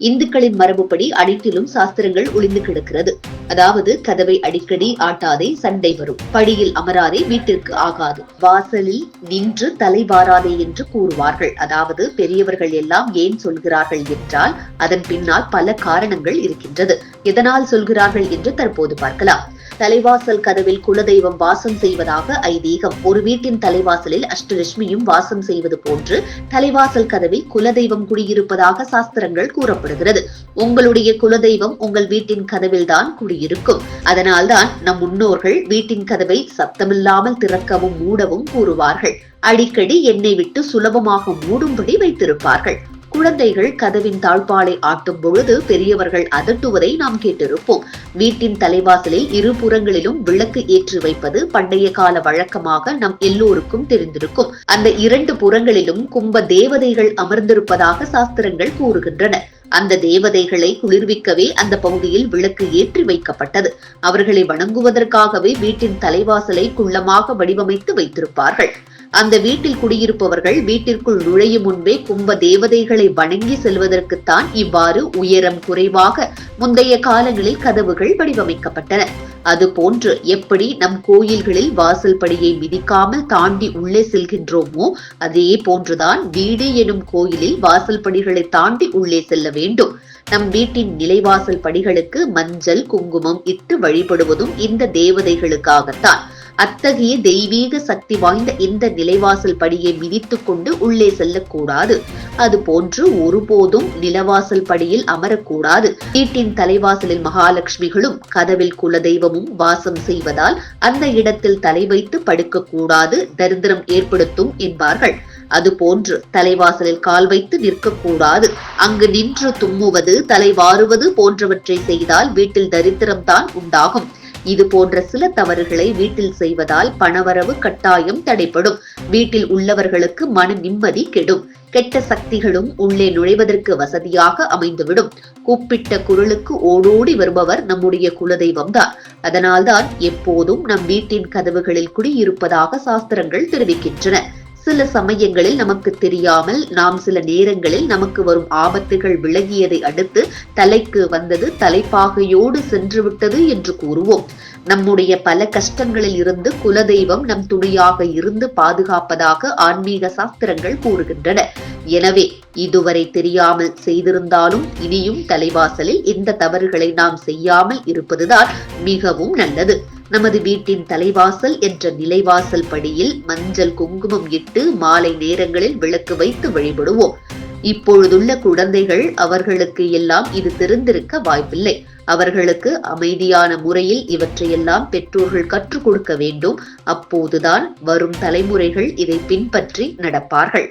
இந்துக்களின் மரபுப்படி அனைத்திலும் சாஸ்திரங்கள் ஒளிந்து கிடக்கிறது. அதாவது கதவை அடிக்கடி ஆட்டாதே சண்டை வரும். படியில் அமராதே வீட்டிற்கு ஆகாது. வாசலில் நின்று தலைவாராதே என்று கூறுவார்கள். அதாவது பெரியவர்கள் எல்லாம் ஏன் சொல்கிறார்கள் என்றால் அதன் பின்னால் பல காரணங்கள் இருக்கின்றது. எதனால் சொல்கிறார்கள் என்று தற்போது பார்க்கலாம். தலைவாசல் கதவில் குலதெய்வம் வாசம் செய்வதாக ஐதீகம். ஒரு வீட்டின் தலைவாசலில் அஷ்டலட்சுமியும் வாசம் செய்வது போன்று தலைவாசல் கதவில் குலதெய்வம் குடியிருப்பதாக சாஸ்திரங்கள் கூறப்படுகிறது. உங்களுடைய குலதெய்வம் உங்கள் வீட்டின் கதவில்தான் குடியிருக்கும். அதனால்தான் நம் முன்னோர்கள் வீட்டின் கதவை சத்தமில்லாமல் திறக்கவும் மூடவும் கூறுவார்கள். அடிக்கடி எண்ணெய் விட்டு சுலபமாக மூடும்படி வைத்திருப்பார்கள். குழந்தைகள் கதவின் தாழ்பாலை ஆட்டும் பொழுது பெரியவர்கள் அதட்டுவதை நாம் கேட்டிருப்போம். வீட்டின் தலைவாசலில் இரு புறங்களிலும் விளக்கு ஏற்றி வைப்பது பண்டைய கால வழக்கமாக நம் எல்லோருக்கும் தெரிந்திருக்கும். அந்த இரண்டு புறங்களிலும் கும்ப தேவதைகள் அமர்ந்திருப்பதாக சாஸ்திரங்கள் கூறுகின்றன. அந்த தேவதைகளை குளிர்விக்கவே அந்த பகுதியில் விளக்கு ஏற்றி வைக்கப்பட்டது. அவர்களை வணங்குவதற்காகவே வீட்டின் தலைவாசலை குள்ளமாக வடிவமைத்து வைத்திருப்பார்கள். அந்த வீட்டில் குடியிருப்பவர்கள் வீட்டிற்குள் நுழையும் முன்பே கும்ப தேவதைகளை வணங்கி செல்வதற்குத்தான் இவ்வாறு உயரம் குறைவாக முந்தைய காலங்களில் கதவுகள் வடிவமைக்கப்பட்டன. அதுபோன்று எப்படி நம் கோயில்களில் வாசல் படியை மிதிக்காமல் தாண்டி உள்ளே செல்கின்றோமோ அதே போன்றுதான் வீடு எனும் கோயிலில் வாசல் படிகளை தாண்டி உள்ளே செல்ல வேண்டும். நம் வீட்டின் நிலைவாசல் படிகளுக்கு மஞ்சள் குங்குமம் இட்டு வழிபடுவதும் இந்த தேவதைகளுக்காகத்தான். அத்தகைய தெய்வீக சக்தி வாய்ந்த இந்த நிலைவாசல் படியை மிதித்துக் கொண்டு உள்ளே செல்லக்கூடாது. அது போன்று ஒருபோதும் நிலவாசல் படியில் அமரக்கூடாது. வீட்டின் தலைவாசலில் மகாலட்சுமிகளும் கதவில் குலதெய்வமும் வாசம் செய்வதால் அந்த இடத்தில் தலை வைத்து படுக்கக்கூடாது தரித்திரம் ஏற்படுத்தும் என்பார்கள். அதுபோன்று தலைவாசலில் கால் வைத்து நிற்கக்கூடாது. அங்கு நின்று தும்முவது தலைவாறுவது போன்றவற்றை செய்தால் வீட்டில் தரித்திரம்தான் உண்டாகும். இது போன்ற சில தவறுகளை வீட்டில் செய்வதால் பணவரவு கட்டாயம் தடைப்படும் வீட்டில் உள்ளவர்களுக்கு மன நிம்மதி கெடும். கெட்ட சக்திகளும் உள்ளே நுழைவதற்கு வசதியாக அமைந்துவிடும். கூப்பிட்ட குரலுக்கு ஓடோடி வருபவர் நம்முடைய குலதெய்வம் தான் அதனால்தான் எப்போதும் நம் வீட்டின் கதவுகளில் குடியிருப்பதாக சாஸ்திரங்கள் தெரிவிக்கின்றன. சில சமயங்களில் நமக்கு தெரியாமல் நாம் சில நேரங்களில் நமக்கு வரும் ஆபத்துகள் விலகியதை அடுத்து தலைக்கு வந்தது தலைப்பாகையோடு சென்று விட்டது என்று கூறுவோம். நம்முடைய பல கஷ்டங்களில் இருந்து குலதெய்வம் நம் துணையாக இருந்து பாதுகாப்பதாக ஆன்மீக சாஸ்திரங்கள் கூறுகின்றன. எனவே இதுவரை தெரியாமல் செய்திருந்தாலும் இனியும் தலைவாசலில் இந்த தவறுகளை நாம் செய்யாமல் இருப்பதுதான் மிகவும் நல்லது. நமது வீட்டின் தலைவாசல் என்ற நிலைவாசல் படியில் மஞ்சள் குங்குமம் இட்டு மாலை நேரங்களில் விளக்கு வைத்து வழிபடுவோம். இப்பொழுதுள்ள குழந்தைகள் அவர்களுக்கு எல்லாம் இது தெரிந்திருக்க வாய்ப்பில்லை. அவர்களுக்கு அமைதியான முறையில் இவற்றையெல்லாம் பெற்றோர்கள் கற்றுக் கொடுக்க வேண்டும். அப்போதுதான் வரும் தலைமுறைகள் இதை பின்பற்றி நடப்பார்கள்.